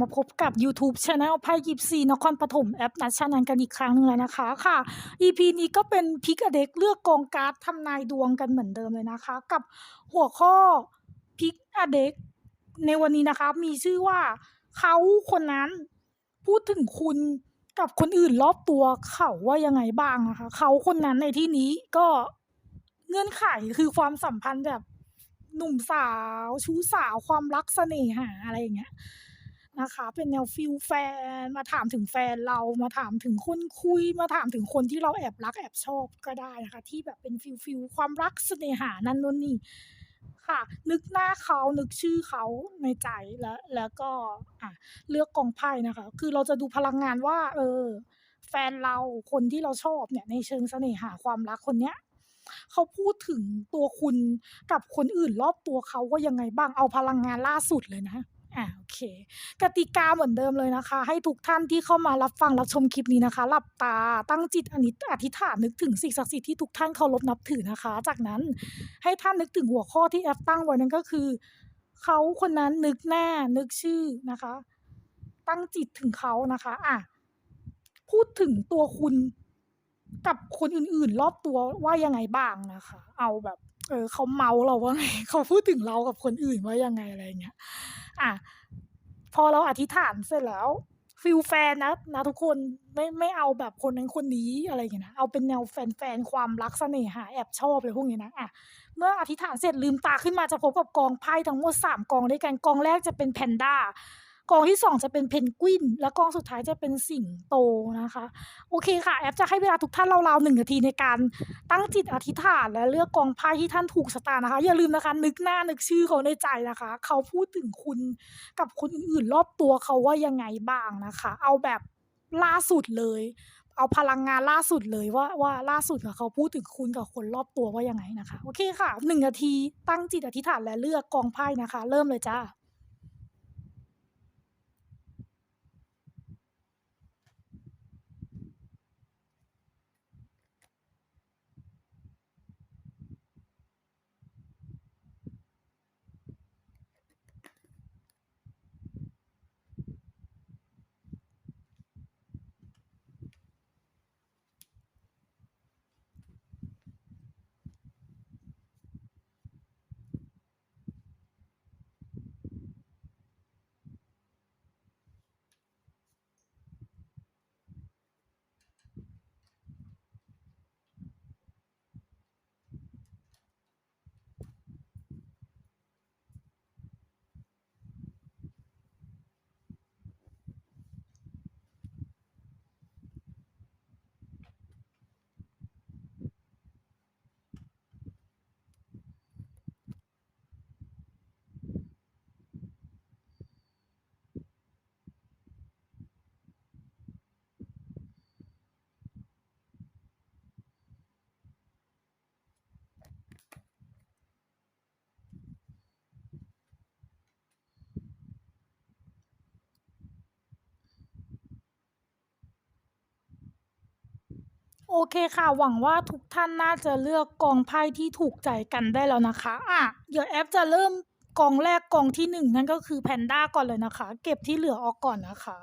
มาพบกับ YouTube Channel ไพ่ยิปซีนครปฐมแอปนัดชานันกันอีกครั้งหนึงแล้วนะคะค่ะ EP นี้ก็เป็นพิกเด็กเลือกกองการ์ดทำนายดวงกันเหมือนเดิมเลยนะคะ กับหัวข้อพิกเด็กในวันนี้นะคะ มีชื่อว่าเขาคนนั้นพูดถึงคุณกับคนอื่นรอบตัวเขาว่ายังไงบ้างนะคะ เขาคนนั้นในที่นี้ก็เงื่อนไขคือความสัมพันธ์แบบหนุ่มสาว ชู้สาวความรักเสน่หาอะไรอย่างเงี้ย นะคะ เป็นแนวฟิลแฟน มาถามถึงแฟนเรามาถามถึงคนคุย มาถามถึงคนที่เราแอบรักแอบชอบก็ได้นะคะ ที่แบบเป็นฟิลฟิลความรักเสน่หานั่นนู่นนี่ค่ะ นึกหน้าเขานึกชื่อเขาในใจแล้วแล้วก็อะเลือกกองไพ่นะคะ คือเราจะดูพลังงานว่า เออ แฟนเราคนที่เราชอบเนี่ย ในเชิงเสน่หาความรักคนเนี้ยเขาพูดถึงตัวคุณกับคนอื่นรอบตัวเขาว่ายังไงบ้างเอาพลังงานล่าสุดเลยนะ อ่าโอเค กติกาเหมือนเดิมเลยนะคะ ให้ทุกท่านที่เข้ามารับฟังรับชมคลิปนี้นะคะ หลับตาตั้งจิตอนิอธิษฐานนึกถึงสิ่งศักดิ์สิทธิ์ที่ทุกท่านเคารพนับถือนะคะ จากนั้นให้ท่านนึกถึงหัวข้อที่แอปตั้งไว้นั่นก็คือ เขาคนนั้นนึกหน้านึกชื่อนะคะ ตั้งจิตถึงเขานะคะอะพูดถึงตัวคุณกับคนอื่นๆ รอบตัวว่ายังไงบ้างนะคะ เอาแบบ เออเขาเมาเราว่าไงเขาพูดถึงเรากับคนอื่นว่ายังไงอะไรเงี้ย อะพอเราอธิษฐานเสร็จแล้วฟิลแฟนนะนะทุกคนไม่ไม่เอาแบบคนนั้นคนนี้อะไรอย่างเงี้ยนะเอาเป็นแนวแฟนแฟนความรักเสน่หาแอบชอบอะไรพวกนี้นะอะเมื่ออธิษฐานเสร็จลืมตาขึ้นมาจะพบกับกองไพ่ทั้งหมดสามกองด้วยกันกองแรกจะเป็นแพนด้า กองที่สองจะเป็นเพนกวิน และกองสุดท้ายจะเป็นสิงโตนะคะ โอเคค่ะ แอปจะให้เวลาทุกท่านราวๆหนึ่งนาทีในการตั้งจิตอธิษฐาน และเลือกกองไพ่ที่ท่านถูกสตาร์นะคะ อย่าลืมนะคะ นึกหน้านึกชื่อเขาในใจนะคะ เขาพูดถึงคุณกับคนอื่นๆ รอบตัวเขาว่ายังไงบ้างนะคะ เอาแบบล่าสุดเลย เอาพลังงานล่าสุดเลยว่าว่าล่าสุดค่ะเขาพูดถึงคุณกับคนรอบตัวว่ายังไงนะคะ โอเคค่ะหนึ่งนาทีตั้งจิตอธิษฐานและเลือกกองไพ่นะคะ เริ่มเลยจ้า โอเคค่ะ หวังว่าทุกท่านน่าจะเลือกกองไพ่ที่ถูกใจกันได้แล้วนะคะอะเดี๋ยวแอปจะเริ่มกองแรกกองที่หนึ่งนั่นก็คือแพนด้าก่อนเลยนะคะ เก็บที่เหลือออกก่อนนะคะ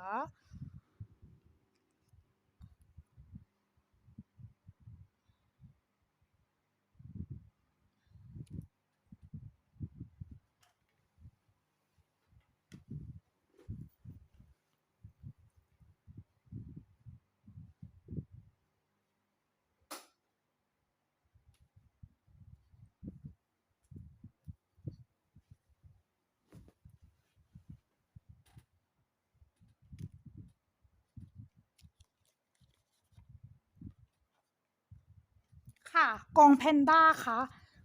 ค่ะ กองแพนด้าคะ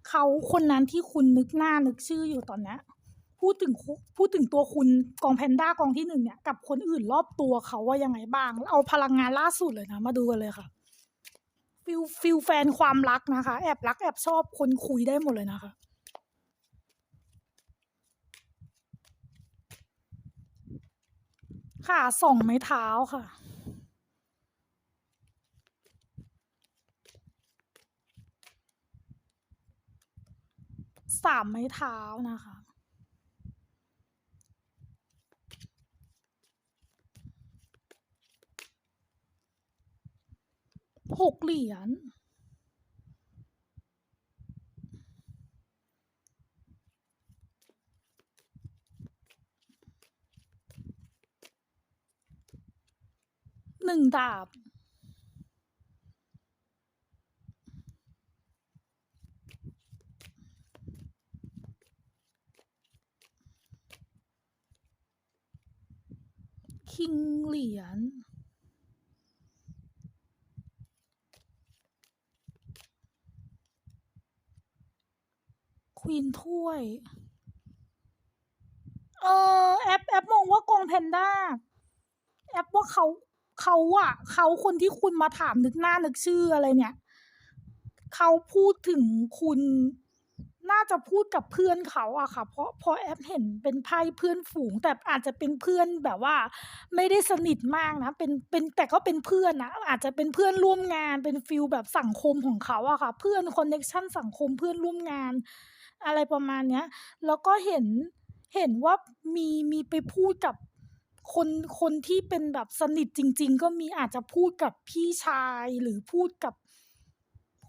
เขาคนนั้นที่คุณนึกหน้านึกชื่ออยู่ตอนนี้พูดถึงพูดถึงตัวคุณกองแพนด้ากองที่หนึ่งเนี่ยกับคนอื่นรอบตัวเขาว่ายังไงบ้าง เอาพลังงานล่าสุดเลยนะ มาดูกันเลยค่ะฟิลฟิลแฟนความรักนะคะ แอบรักแอบชอบคนคุยได้หมดเลยนะคะค่ะส่องไม้เท้าค่ะามไม้เท้านะคะ หกเหรียญหนึ่งดาบ คิงเหรียญควีนถ้วย เออแอปแอปมองว่ากองแพนด้า แอปว่าเขาเขาอะเขาคนที่คุณมาถามนึกหน้านึกชื่ออะไรเนี่ย เขาพูดถึงคุณ น่าจะพูดกับเพื่อนเขาอะค่ะ เพราะพราะแอปเห็นเป็นไพ่เพื่อนฝูง แต่อาจจะเป็นเพื่อนแบบว่า ไม่ได้สนิทมากนะเป็นเป็นแต่ก็เป็นเพื่อนนะอาจจะเป็นเพื่อนร่วมงานเป็นฟีลแบบสังคมของเขาอะค่ะ เพื่อนคอนเน็กชันสังคมเพื่อนร่วมงาน อะไรประมาณเนี้ย แล้วก็เห็นเห็นว่ามีมีไปพูดกับคนคนที่เป็นแบบสนิทจริง ๆ ก็มีอาจจะพูดกับพี่ชายหรือพูดกับ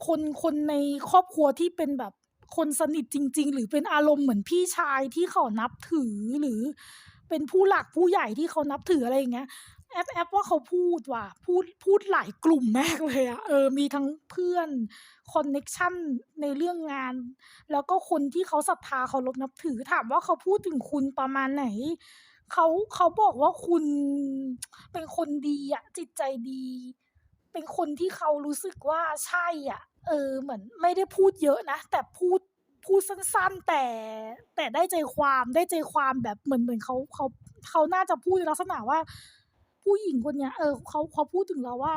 คนคนในครอบครัวที่เป็นแบบ คนสนิทจริง ๆ หรือเป็นอารมณ์เหมือนพี่ชายที่เขานับถือหรือ เป็นผู้หลักผู้ใหญ่ที่เขานับถืออะไรอย่างเงี้ยแอปแอปว่าเขาพูดว่ะพูดพูดหลายกลุ่มมากเลยอะเออมีทั้งเพื่อนคอนเน็กชันในเรื่องงาน แล้วก็คนที่เขาศรัทธาเคารพนับถือถามว่าเขาพูดถึงคุณประมาณไหนเขาเขาบอกว่าคุณเป็นคนดีอะจิตใจดี เป็นคนที่เขารู้สึกว่าใช่อะ เออเหมือนไม่ได้พูดเยอะนะ แต่พูดพูดสั้นๆ แต่แต่ได้ใจความได้ใจความแบบเหมือนเหมือนเขาเขาเขาน่าจะพูดในลักษณะว่า ผู้หญิงคนเนี้ย เออเขาเขาพูดถึงเราว่า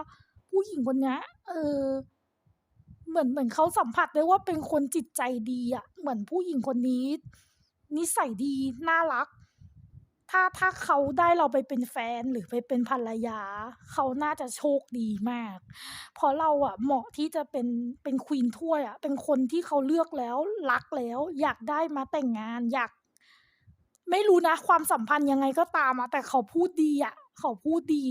ผู้หญิงคนเนี้ย เออ เหมือนเหมือนเขาสัมผัสได้ว่าเป็นคนจิตใจดีอะ เหมือนผู้หญิงคนนี้ นิสัยดีน่ารัก ถ้าถ้าเขาได้เราไปเป็นแฟนหรือไปเป็นภรรยา เขาน่าจะโชคดีมาก เพราะเราอะเหมาะที่จะเป็นเป็นควีนถ้วยอะเป็นคนที่เขาเลือกแล้วรักแล้ว อยากได้มาแต่งงานอยาก ไม่รู้นะ ความสัมพันธ์ยังไงก็ตามอะแต่เขาพูดดีอะเขาพูดดี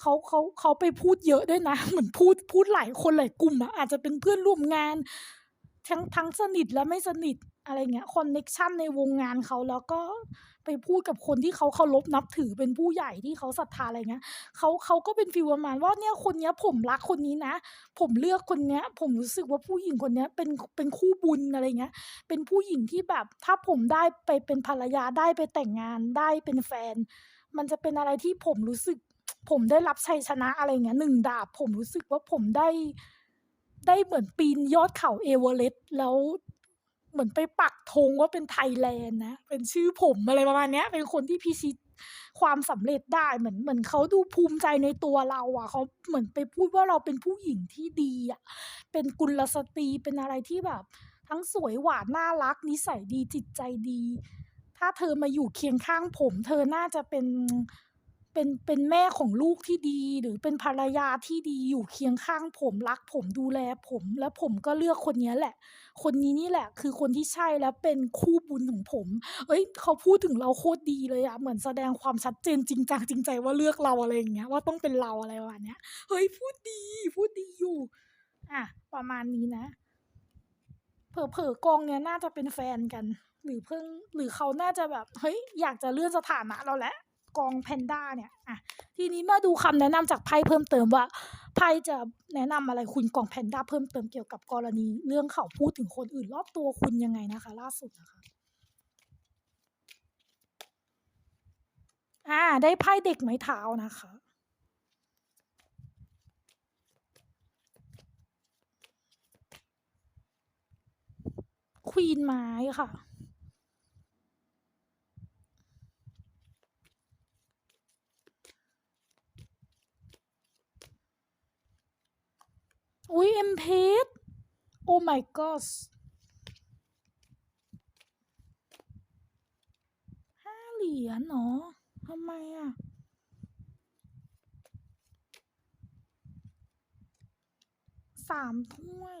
เขาเขาเขาไปพูดเยอะด้วยนะเหมือนพูดพูดหลายคนหลายกลุ่มอะอาจจะเป็นเพื่อนร่วมงาน ทั้งทั้งสนิทและไม่สนิทอะไรเงี้ยคอนเน็ชันในวงงานเขาแล้วก็ ไปพูดกับคนที่เขาเคารพนับถือเป็นผู้ใหญ่ที่เขาศรัทธาอะไรเงี้ยเขาเขาก็เป็นฟีลประมาณว่าเนี่ยคนเนี้ยผมรักคนนี้นะ ผมเลือกคนเนี้ย ผมรู้สึกว่าผู้หญิงคนเนี้ยเป็นเป็นคู่บุญอะไรเงี้ย เป็นผู้หญิงที่แบบถ้าผมได้ไปเป็นภรรยาได้ไปแต่งงานได้เป็นแฟน มันจะเป็นอะไรที่ผมรู้สึก ผมได้รับชัยชนะอะไรเงี้ยหนึ่งดาบผมรู้สึกว่าผมได้ได้เหมือนปีนยอดเขาเอเวอเรสต์แล้ว เหมือนไปปักธงว่าเป็นไทยแลนด์นะ เป็นชื่อผมอะไรประมาณเนี้ยเป็นคนที่พิชิตความสำเร็จได้เหมือนเหมือนเขาดูภูมิใจในตัวเราอะเขาเหมือนไปพูดว่าเราเป็นผู้หญิงที่ดีอะเป็นกุลสตรีเป็นอะไรที่แบบ ทั้งสวยหวานน่ารักนิสัยดีจิตใจดี ถ้าเธอมาอยู่เคียงข้างผม เธอน่าจะเป็น เป็นเป็นแม่ของลูกที่ดี หรือเป็นภรรยาที่ดีอยู่เคียงข้างผมรักผมดูแลผม แล้วผมก็เลือกคนนี้แหละ คนนี้นี่แหละ คือคนที่ใช่แล้วเป็นคู่บุญของผม เอ้ย เขาพูดถึงเราโคตรดีเลยอะเหมือนแสดงความชัดเจนจริงจังจริงใจว่าเลือกเราอะไรอย่างเงี้ยว่าต้องเป็นเราอะไรประมาณเนี้ยเฮ้ยพูดดี พูดดีอยู่อะประมาณนี้นะเผลอๆกองเนี้ยน่าจะเป็นแฟนกัน หรือเพิ่งหรือเขาน่าจะแบบเฮ้ยอยากจะเลื่อนสถานะเราแล้ว กองแพนด้าเนี่ยอะทีนี้มาดูคำแนะนำจากไพ่เพิ่มเติมว่าไพ่จะแนะนำอะไรคุณกองแพนด้าเพิ่มเติมเกี่ยวกับกรณี เรื่องเขาพูดถึงคนอื่นรอบตัวคุณยังไงนะคะ ล่าสุดนะคะอ่า ได้ไพ่เด็กไม้เท้านะคะควีนไม้ค่ะ อุ้ยเอ็มเพชโอ้ my god ห้าเหรียญเนาะทำไมอะสามถ้วย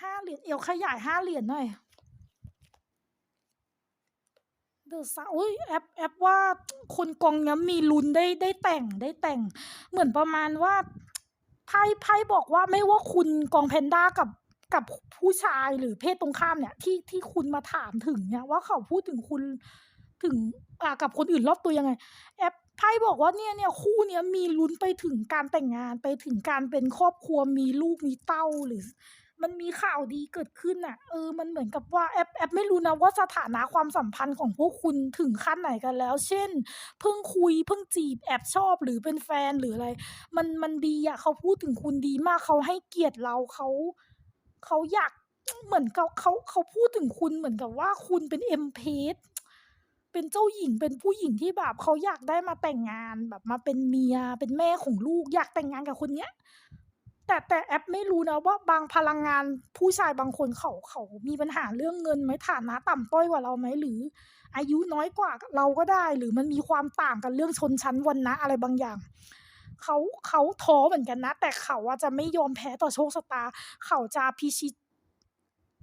ห้าเหรียญเอวขยายห้าเหรียญหน่อยเดอะซาอุ้ยแอปแอปว่าคนกองเนี้ยมีลุ้นได้ได้แต่งได้แต่ง เหมือนประมาณว่า ไพ่ไพ่บอกว่าไม่ว่าคุณกองแพนด้ากับกับผู้ชายหรือเพศตรงข้ามเนี่ย ที่ที่คุณมาถามถึงเนี่ย ว่าเขาพูดถึงคุณถึงอ่ากับคนอื่นรอบตัวยังไง แอปไพ่บอกว่าเนี่ยเนี่ยคู่เนี้ยมีลุ้นไปถึงการแต่งงานไปถึงการเป็นครอบครัวมีลูกมีเต้าหรือ มันมีข่าวดีเกิดขึ้นน่ะ เออ มันเหมือนกับว่าแอปแอปไม่รู้นะว่าสถานะความสัมพันธ์ของพวกคุณถึงขั้นไหนกันแล้ว เช่น เพิ่งคุย เพิ่งจีบแอบชอบหรือเป็นแฟนหรืออะไร มันมันดีอะเขาพูดถึงคุณดีมากเขาให้เกียรติเราเขาเขาอยากเหมือนกับเขาเขาพูดถึงคุณเหมือนกับว่าคุณเป็นเอ็มเพสเป็นเจ้าหญิงเป็นผู้หญิงที่แบบเขาอยากได้มาแต่งงานแบบมาเป็นเมียเป็นแม่ของลูกอยากแต่งงานกับคนเนี้ย แต่แต่แอปไม่รู้นะว่าบางพลังงานผู้ชายบางคนเขาเขามีปัญหาเรื่องเงินไหมฐานะต่ำต้อยกว่าเราไหมหรือ อายุน้อยกว่าเราก็ได้ หรือมันมีความต่างกันเรื่องชนชั้นวรรณะอะไรบางอย่างเขาเขาท้อเหมือนกันนะ แต่เขาอะจะไม่ยอมแพ้ต่อโชคชะตา เขาจะพิชิต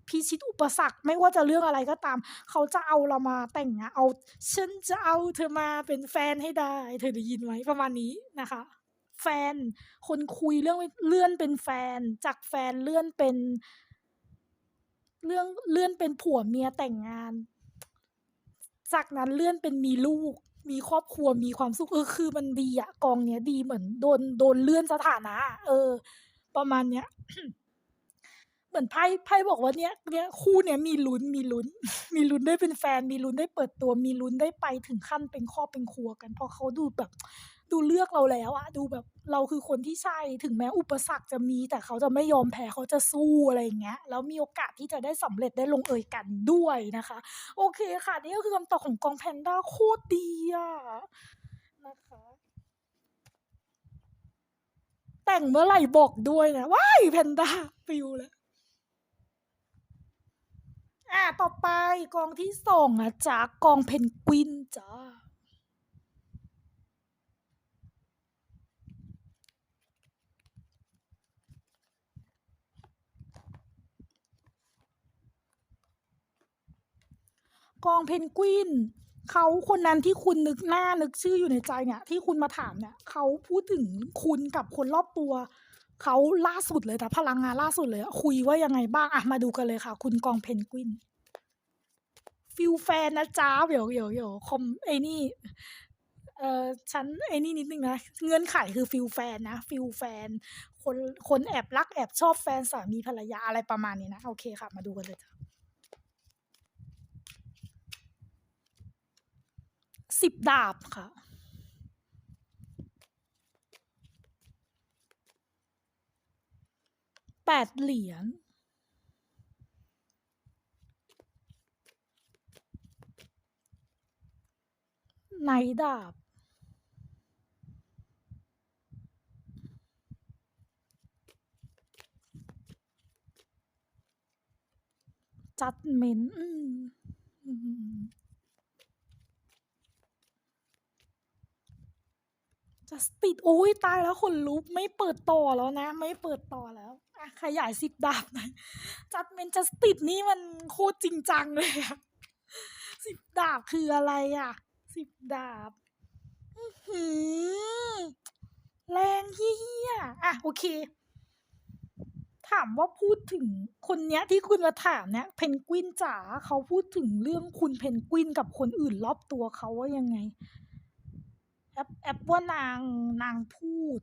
พิชิตอุปสรรคไม่ว่าจะเรื่องอะไรก็ตาม เขาจะเอาเรามาแต่งงานเอาฉันจะเอาเธอมาเป็นแฟนให้ได้ เธอได้ยินไหมประมาณนี้นะคะ แฟน คนคุยเรื่องเลื่อนเป็นแฟน จากแฟนเลื่อนเป็น เรื่องเลื่อนเป็นผัวเมียแต่งงาน จากนั้นเลื่อนเป็นมีลูก มีครอบครัวมีความสุขเออคือมันดีอะกองเนี้ยดีเหมือนโดนโดนเลื่อนสถานะ เออ ประมาณเนี้ยเหมือนไพ่ไพ่บอกว่าเนี้ยเนี้ยคู่เนี้ยมีลุ้นมีลุ้น มีลุ้นได้เป็นแฟน มีลุ้นได้เปิดตัว มีลุ้นได้ไปถึงขั้นเป็นครอบเป็นครัวกัน เพราะเขาดูแบบ ดูเลือกเราแล้วอะดูแบบเราคือคนที่ใช่ถึงแม้อุปสรรคจะมี แต่เขาจะไม่ยอมแพ้เขาจะสู้อะไรอย่างเงี้ยแล้วมีโอกาสที่จะได้สำเร็จได้ลงเอยกันด้วยนะคะ โอเคค่ะ นี่ก็คือคำตอบของกองแพนด้าโคตรดีอะนะคะแต่งเมื่อไหร่บอกด้วยนะว้ายแพนด้าฟิวแล้วอะต่อไปกองที่สองนะจ๊ะกองเพนกวินจ้า กองเพนกวินเขาคนนั้นที่คุณนึกหน้านึกชื่ออยู่ในใจเนี่ย ที่คุณมาถามเนี่ยเขาพูดถึงคุณกับคนรอบตัวเขาล่าสุดเลยแต่พลังงานล่าสุดเลย คุยว่ายังไงบ้างอะมาดูกันเลยค่ะ คุณกองเพนกวินฟิลแฟนนะจ๊ะเดี๋ยวเดี๋ยวเดี๋ยวคอมไอ้นี่เออฉันไอ้นี่นิดนึงนะเงื่อนไขคือฟิลแฟนนะฟิลแฟน คนคนแอบรักแอบชอบแฟนสามีภรรยาอะไรประมาณนี้นะ โอเคค่ะ มาดูกันเลยจ้ะ สิบดาบค่ะ แปดเหรียญไนดาบ จัดเมนอืมอืม จัสติดโอ้ยตายแล้วขนลุกไม่เปิดต่อแล้วนะ ไม่เปิดต่อแล้วอะขยายสิบดาบหน่อยจัดเมนจัสติดนี่มันโคตรจริงจังเลยอะสิบดาบคืออะไรอะสิบดาบแรงเฮี้ยอะโอเค ถามว่าพูดถึงคนเนี้ย ที่คุณมาถามเนี่ยเพนกวินจ๋าเขาพูดถึงเรื่องคุณเพนกวินกับคนอื่นรอบตัวเขาว่ายังไง อปแอปว่านางนางพูด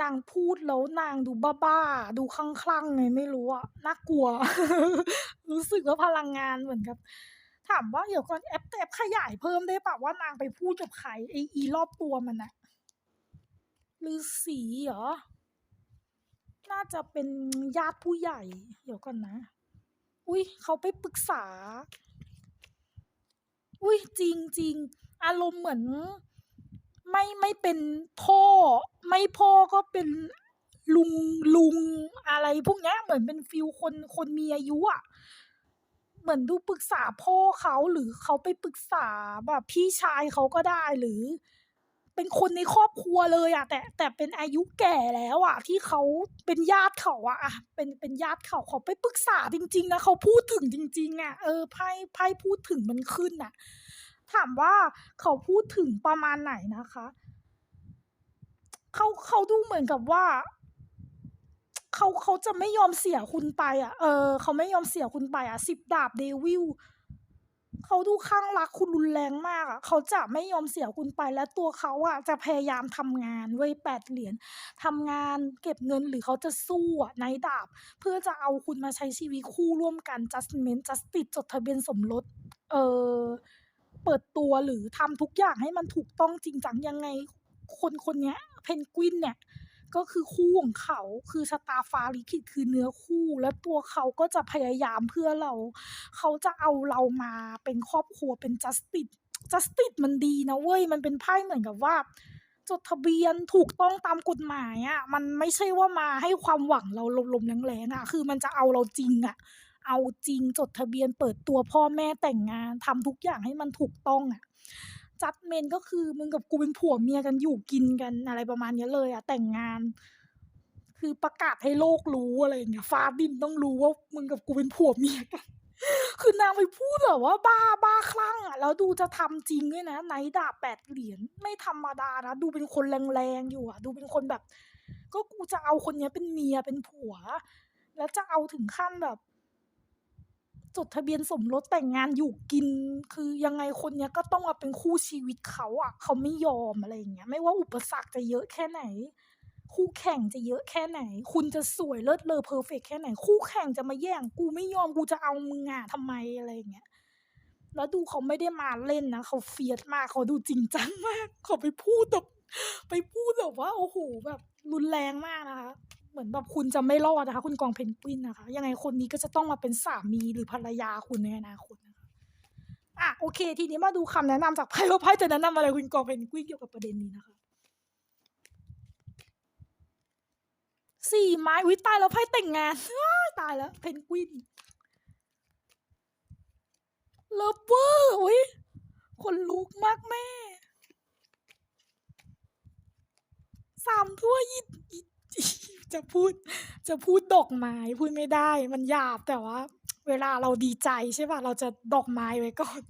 นางพูดแล้วนางดูบ้าๆดูคลั่งๆไงไม่รู้อะน่ากลัว รู้สึกว่าพลังงานเหมือนกับ ถามว่าเดี๋ยวก่อนแอปแอปขยายเพิ่มได้ปะว่านางไปพูดกับใครไออีรอบตัวมันอะฤาษีเหรอ น่าจะเป็นญาติผู้ใหญ่ เดี๋ยวก่อนนะ อุ้ยเขาไปปรึกษา อุ้ยจริงจริง อารมณ์เหมือนไม่ไม่เป็นพ่อ ไม่พ่อก็เป็นลุงลุงอะไรพวกนี้เหมือนเป็นฟิลคนคนมีอายุอะเหมือนดูปรึกษาพ่อเขาหรือเขาไปปรึกษาแบบพี่ชายเขาก็ได้หรือ เป็นคนในครอบครัวเลยอะแต่แต่เป็นอายุแก่แล้วอะที่เขาเป็นญาติเขาอะอะเป็นเป็นญาติเขาเขาไปปรึกษาจริง ๆ นะเขาพูดถึงจริง ๆอะเออไพ่ไพ่พูดถึงมันขึ้นอะ ถามว่าเขาพูดถึงประมาณไหนนะคะเขาเขาดูเหมือนกับว่าเขาเขาจะไม่ยอมเสียคุณไปอะ เออเขาไม่ยอมเสียคุณไปอะสิบดาบเดวิลเขาดูข้างรักคุณรุนแรงมากอะเขาจะไม่ยอมเสียคุณไปและตัวเขาอะจะพยายามทำงานเว้ยแปดเหรียญทำงานเก็บเงินหรือเขาจะสู้อะในดาบ เพื่อจะเอาคุณมาใช้ชีวิตคู่ร่วมกัน justment justice จดทะเบียนสมรส เออ เปิดตัวหรือทำทุกอย่างให้มันถูกต้องจริงจังยังไง คนคนเนี้ยเพนกวินเนี่ยก็คือคู่ของเขาคือชะตาฟ้าลิขิตคือเนื้อคู่ และตัวเขาก็จะพยายามเพื่อเรา เขาจะเอาเรามาเป็นครอบครัวเป็น justice justice มันดีนะเว้ย มันเป็นไพ่เหมือนกับว่า จดทะเบียนถูกต้องตามกฎหมายอะ่ะมันไม่ใช่ว่ามาให้ความหวังเราลมๆแรงๆอะ่ะ คือมันจะเอาเราจริงอะ่ะ เอาจริงจดทะเบียนเปิดตัวพ่อแม่แต่งงานทำทุกอย่างให้มันถูกต้องอะ่ะจัดเมนก็คือมึงกับกูเป็นผัวเมียกันอยู่กินกันอะไรประมาณนี้เลยอะแต่งงาน คือประกาศให้โลกรู้อะไรอย่างเงี้ยฟ้าดินต้องรู้ว่ามึงกับกูเป็นผัวเมียกันคือนางไปพูดแบบว่าบ้าบ้าคลั่งอะแล้วดูจะทำจริงด้วยนะไนดาแปดเหรียญไม่ธรรมดานะดูเป็นคนแรงๆอยู่อะ ดูเป็นคนแบบ ก็กูจะเอาคนเนี้ยเป็นเมียเป็นผัว แล้วจะเอาถึงขั้นแบบ จดทะเบียนสมรสแต่งงานอยู่กิน คือยังไงคนเนี้ยก็ต้องมาเป็นคู่ชีวิตเขาอะ เขาไม่ยอมอะไรอย่างเงี้ย ไม่ว่าอุปสรรคจะเยอะแค่ไหน คู่แข่งจะเยอะแค่ไหน คุณจะสวยเลิศเลอเพอร์เฟกแค่ไหน คู่แข่งจะมาแย่ง กูไม่ยอมกูจะเอามึงอะทำไมอะไรอย่างเงี้ยแล้วดูเขาไม่ได้มาเล่นนะเขาเฟียสมากเขาดูจริงจังมากเขาไปพูดแบบไปพูดแบบว่าโอ้โหแบบรุนแรงมากนะคะ เหมือนแบบคุณจะไม่รอดนะคะ คุณกองเพนกวินนะคะ ยังไงคนนี้ก็จะต้องมาเป็นสามีหรือภรรยาคุณในอนาคตนะคะอะโอเค ทีนี้มาดูคำแนะนำจากไพ่ว่าไพ่จะแนะนำอะไรคุณกองเพนกวินเกี่ยวกับประเด็นนี้นะคะสี่ไม้อุ้ยตายแล้วไพ่แต่งงานตายแล้วเพนกวินเลิฟเวอร์อุ้ยคนลุกมากแม่สามถ้วยอีอีอี จะพูดจะพูดดอกไม้พูดไม่ได้ มันหยาบแต่ว่า เวลาเราดีใจใช่ป่ะเราจะดอกไม้ไว้ก่อน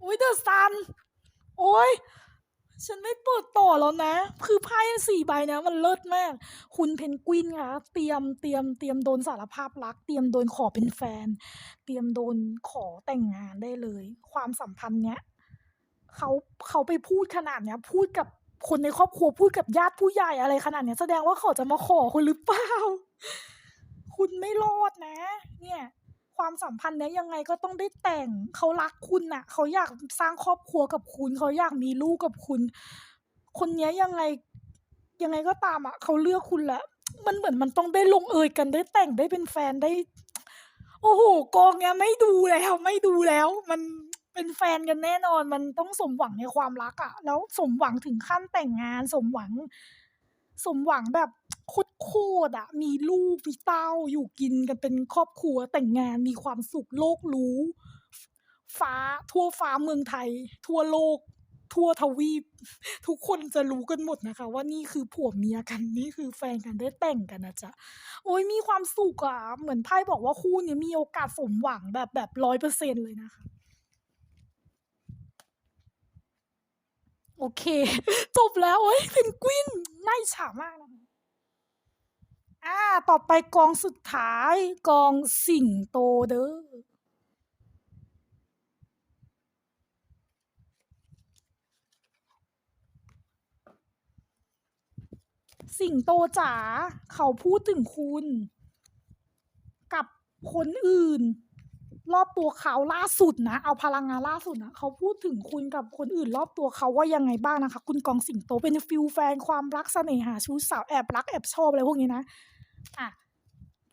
โอ้ยเดอะซัน โอ้ยฉันไม่เปิดต่อแล้วนะ คือไพ่สี่ใบนะมันเลิศมาก คุณเพนกวินคะเตรียมเตรียมเตรียมโดนสารภาพรัก เตรียมโดนขอเป็นแฟน เตรียมโดนขอแต่งงานได้เลย ความสัมพันธ์เนี้ยเขาเขาไปพูดขนาดเนี้ย พูดกับ คนในครอบครัวพูดกับญาติผู้ใหญ่อะไรขนาดเนี้ยแสดงว่าเขาจะมาขอคุณหรือเปล่า คุณไม่รอดนะ เนี่ย ความสัมพันธ์เนี้ยยังไงก็ต้องได้แต่งเขารักคุณน่ะ เขาอยากสร้างครอบครัวกับคุณ เขาอยากมีลูกกับคุณ คนเนี้ยยังไงยังไงก็ตามอะเขาเลือกคุณแล้วมันเหมือนมันต้องได้ลงเอยกันได้แต่งได้เป็นแฟนได้ โอ้โหกองเนี้ยไม่ดูแล้วไม่ดูแล้ว มัน เป็นแฟนกันแน่นอนมันต้องสมหวังในความรักอะแล้วสมหวังถึงขั้นแต่งงาน สมหวัง สมหวังแบบโคตรอะมีลูกมีเต้าอยู่กินกันเป็นครอบครัวแต่งงานมีความสุขโลกรู้ ฟ้าทั่วฟ้าเมืองไทย ทั่วโลก ทั่วทวีป ทุกคนจะรู้กันหมดนะคะ ว่านี่คือผัวเมียกันนี่คือแฟนกันได้แต่งกันนะจ๊ะโอ้ยมีความสุขอะเหมือนไพ่บอกว่าคู่เนี้ยมีโอกาสสมหวังแบบแบบร้อยเปอร์เซ็นเลยนะคะ โอเค จบแล้วโอ้ยเพนกวินน่าฉามากนะคะอ่า ต่อไปกองสุดท้ายกองสิงโตเด้อสิงโตจ๋าเขาพูดถึงคุณ กับคนอื่น รอบตัวเขาล่าสุดนะ เอาพลังงานล่าสุดนะเขาพูดถึงคุณกับคนอื่นรอบตัวเขาว่ายังไงบ้างนะคะ คุณกองสิงโตเป็นฟิลแฟนความรักเสน่หาชู้สาวแอบรักแอบชอบอะไรพวกนี้นะอะ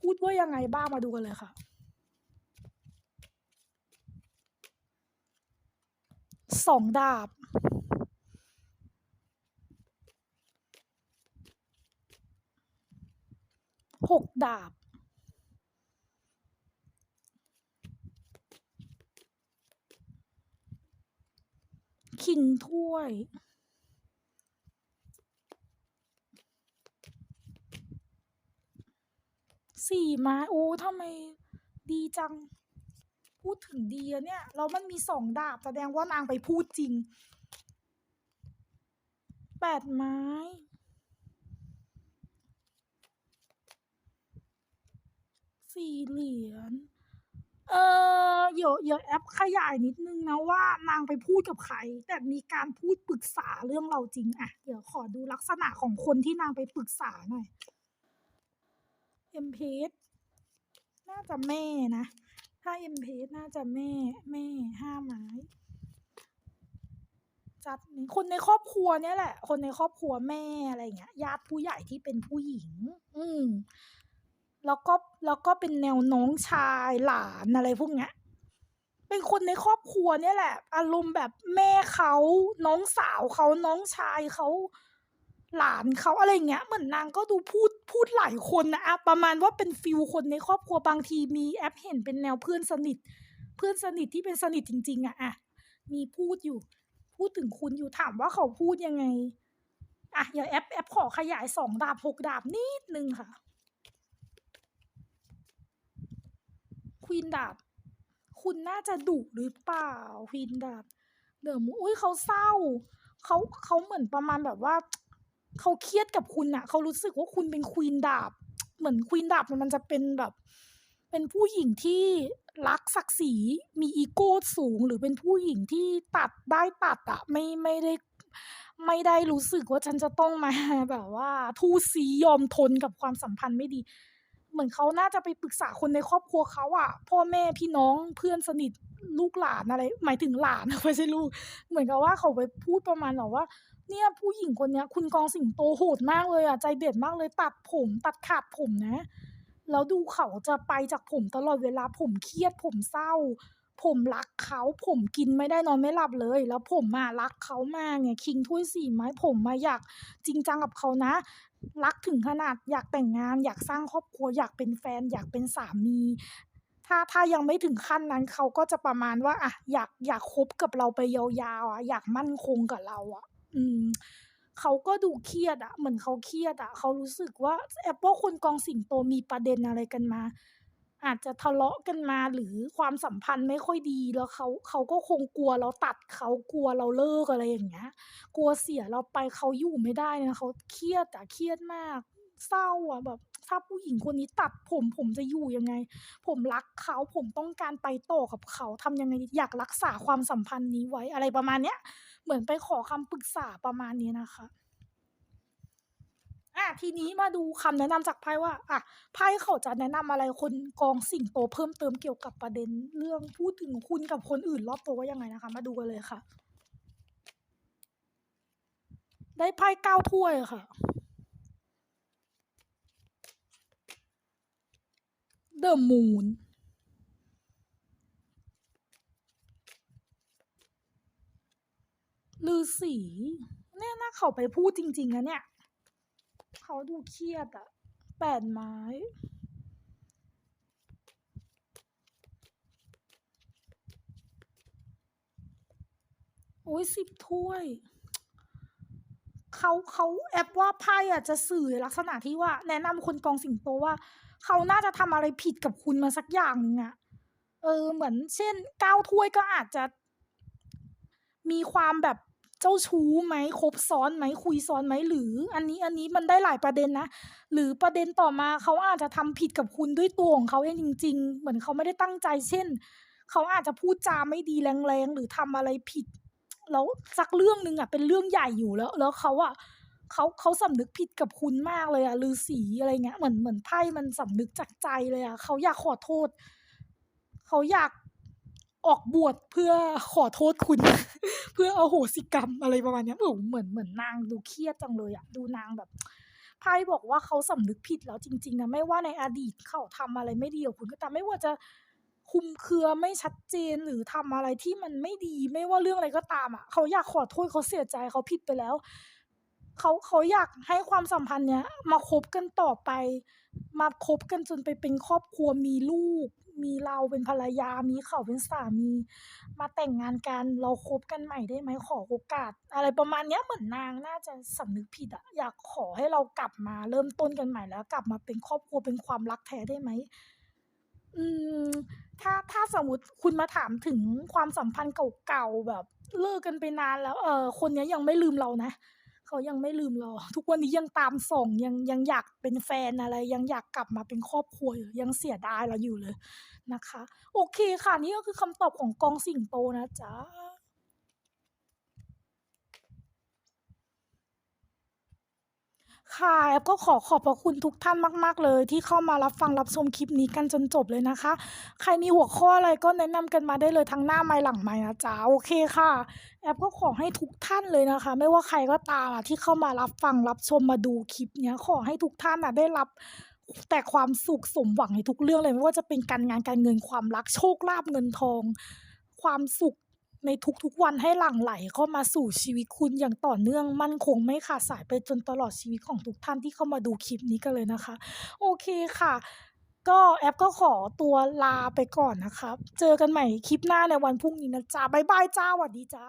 พูดว่ายังไงบ้างมาดูกันเลยค่ะสองดาบ หกดาบ คิงถ้วย สี่ไม้โอ้ทำไมดีจัง พูดถึงดีอะเนี่ยแล้วมันมีสองดาบ แสดงว่านางไปพูดจริง แปดไม้สี่เหรียญ เออเดี๋ยวเดี๋ยวแอปขยายนิดนึงนะว่านางไปพูดกับใคร แต่มีการพูดปรึกษาเรื่องเราจริงอะเดี๋ยวขอดูลักษณะของคนที่นางไปปรึกษาหน่อยเอ็มเพสน่าจะแม่นะ ถ้าเอ็มเพสน่าจะแม่ แม่ห้าไม้จัดนี่คนในครอบครัวเนี่ยแหละ คนในครอบครัวแม่อะไรเงี้ยญาติผู้ใหญ่ที่เป็นผู้หญิง อืม แล้วก็แล้วก็เป็นแนวน้องชายหลานอะไรพวกเนี้ยเป็นคนในครอบครัวเนี่ยแหละ อารมณ์แบบแม่เขาน้องสาวเขาน้องชายเขาหลานเขาอะไรเงี้ยเหมือนนางก็ดูพูดพูดหลายคนนะอะประมาณว่าเป็นฟิลคนในครอบครัวบางทีมีแอปเห็นเป็นแนวเพื่อนสนิท เพื่อนสนิทที่เป็นสนิทจริง ๆอะอะมีพูดอยู่ พูดถึงคุณอยู่ถามว่าเขาพูดยังไงอะอย่าแอปแอปขอขยายสองดาบหกดาบนิดนึงค่ะ ควีนดาบ คุณน่าจะดุหรือเปล่าควีนดาบเดี๋ยวมูอุ้ยเขาเศร้าเขาเขาเหมือนประมาณแบบว่าเขาเครียดกับคุณอะเขารู้สึกว่าคุณเป็นควีนดาบ เหมือนควีนดาบมันจะเป็นแบบ เป็นผู้หญิงที่รักศักดิ์ศรีมีอีโก้สูง หรือเป็นผู้หญิงที่ตัดได้ตัดอะไม่ไม่ได้ไม่ได้รู้สึกว่าฉันจะต้องมาแบบว่า ทู่ซียอมทนกับความสัมพันธ์ไม่ดี เหมือนเขาน่าจะไปปรึกษาคนในครอบครัวเขาอะพ่อแม่พี่น้องเพื่อนสนิทลูกหลานอะไร หมายถึงหลานไม่ใช่ลูก เหมือนกับว่าเขาไปพูดประมาณแบบว่า เนี่ยผู้หญิงคนเนี้ย คุณกองสิงโตโหดมากเลยอะใจเด็ดมากเลยตัดผมตัดขาดผมนะแล้วดูเขาจะไปจากผมตลอดเวลาผมเครียดผมเศร้า ผมรักเขาผมกินไม่ได้นอนไม่หลับเลย แล้วผมอะรักเขามากเนี่ยคิงถ้วยสี่ไม้ผมมาอยากจริงจังกับเขานะ รักถึงขนาดอยากแต่งงาน อยากสร้างครอบครัว อยากเป็นแฟน อยากเป็นสามี ถ้าถ้ายังไม่ถึงขั้นนั้นเขาก็จะประมาณว่าอะอยากอยากคบกับเราไปยาวๆอะอยากมั่นคงกับเราอะ อืมเขาก็ดูเครียดอะเหมือนเขาเครียดอะเขารู้สึกว่าแอบว่าคนกองสิงโตมีประเด็นอะไรกันมา อาจจะทะเลาะกันมาหรือความสัมพันธ์ไม่ค่อยดีแล้วเขาเขาก็คงกลัวเราตัดเขากลัวเราเลิกอะไรอย่างเงี้ย กลัวเสียเราไปเขาอยู่ไม่ได้นะเขาเครียดอะเครียดมาก เศร้าอะแบบถ้าผู้หญิงคนนี้ตัดผมผมจะอยู่ยังไง ผมรักเขาผมต้องการไปต่อกับเขาทำยังไงอยากรักษาความสัมพันธ์นี้ไว้อะไรประมาณเนี้ย เหมือนไปขอคำปรึกษาประมาณนี้นะคะ ทีนี้มาดูคำแนะนำจากไพ่ว่าอะไพ่เขาจะแนะนำอะไรคนกองสิ่งโตเพิ่มเติมเกี่ยวกับประเด็นเรื่องพูดถึงคุณกับคนอื่นรอบตัวว่ายังไงนะคะ มาดูกันเลยค่ะ ได้ไพ่เก้าถ้วยค่ะ The Moon ลือสีเนี่ยน่าเขาไปพูดจริง ๆนะเนี่ย เขาดูเครียดอะแปดไม้ โอ้ยสิบถ้วย เขาเขาแอบว่าไพ่อะจะสื่อลักษณะที่ว่า แนะนำคนกองสิงโตว่า เขาน่าจะทำอะไรผิดกับคุณมาสักอย่างหนึงอะเออเหมือนเช่นเก้าถ้วยก็อาจจะมีความแบบ เจ้าชู้ไหมคบซ้อนไหมคุยซ้อนไหมหรือ อันนี้อันนี้มันได้หลายประเด็นนะ หรือประเด็นต่อมาเขาอาจจะทำผิดกับคุณด้วยตัวของเขาเองจริง ๆ เหมือนเขาไม่ได้ตั้งใจ เช่น เขาอาจจะพูดจาไม่ดีแรงๆหรือทำอะไรผิดแล้วสักเรื่องหนึ่งอะเป็นเรื่องใหญ่อยู่แล้ว แล้วเขาอะเขาเขาสำนึกผิดกับคุณมากเลยอะลือสีอะไรเงี้ยเหมือนเหมือนไพ่มันสำนึกจากใจเลยอะเขาอยากขอโทษ เขาอยาก ออกบวชเพื่อขอโทษคุณ เพื่อเอาโหสิกรรมอะไรประมาณนี้ยโอ้โหเหมือนเหมือนนางดูเครียดจังเลยอะดูนางแบบไพ่บอกว่าเขาสำนึกผิดแล้วจริงๆนะไม่ว่าในอดีตเขาทำอะไรไม่ดีกับคุณก็ตามไม่ว่าจะคุมเครือไม่ชัดเจนหรือทำอะไรที่มันไม่ดี ไม่ว่าเรื่องอะไรก็ตามอะเขาอยากขอโทษเขาเสียใจเขาผิดไปแล้วเขาเขาอยากให้ความสัมพันธ์เนี้ยมาคบกันต่อไป มาคบกันจนไปเป็นครอบครัวมีลูก มีเราเป็นภรรยา มีเขาเป็นสามี มาแต่งงานกัน เราคบกันใหม่ได้ไหมขอโอกาส อะไรประมาณเนี้ยเหมือนนางน่าจะสำนึกผิดอะอยากขอให้เรากลับมาเริ่มต้นกันใหม่แล้ว กลับมาเป็นครอบครัวเป็นความรักแท้ได้ไหมอืมถ้าถ้าสมมติคุณมาถามถึงความสัมพันธ์เก่าๆแบบ เลิกกันไปนานแล้ว เอ่อคนนี้ยังไม่ลืมเรานะ เขายังไม่ลืมเราทุกวันนี้ยังตามส่งยังยังอยากเป็นแฟนอะไร ยังอยากกลับมาเป็นครอบครัวยังเสียดายเราอยู่เลยนะคะ โอเคค่ะ นี่ก็คือคำตอบของกองสิงโตนะจ๊ะ ค่ะแอปก็ขอขอบพระคุณทุกท่านมาก ๆ เลย ที่เข้ามารับฟังรับชมคลิปนี้กันจนจบเลยนะคะ ใครมีหัวข้ออะไรก็แนะนำกันมาได้เลยทั้งหน้าไมค์หลังไมค์นะจ๊ะโอเคค่ะ แอปก็ขอให้ทุกท่านเลยนะคะ ไม่ว่าใครก็ตามอะที่เข้ามารับฟังรับชมมาดูคลิปเนี้ยขอให้ทุกท่านน่ะได้รับแต่ความสุขสมหวังในทุกเรื่องเลยไม่ว่าจะเป็นการงานการเงินความรักโชคลาภเงินทอง ความสุข ในทุกๆวันให้หลั่งไหลเข้ามาสู่ชีวิตคุณอย่างต่อเนื่องมั่นคงไม่ขาดสายไปจนตลอดชีวิตของทุกท่านที่เข้ามาดูคลิปนี้กันเลยนะคะ โอเคค่ะ ก็แอปก็ขอตัวลาไปก่อนนะครับ เจอกันใหม่คลิปหน้าในวันพรุ่งนี้นะจ๊ะบ๊ายบายจ้าสวัสดีจ้า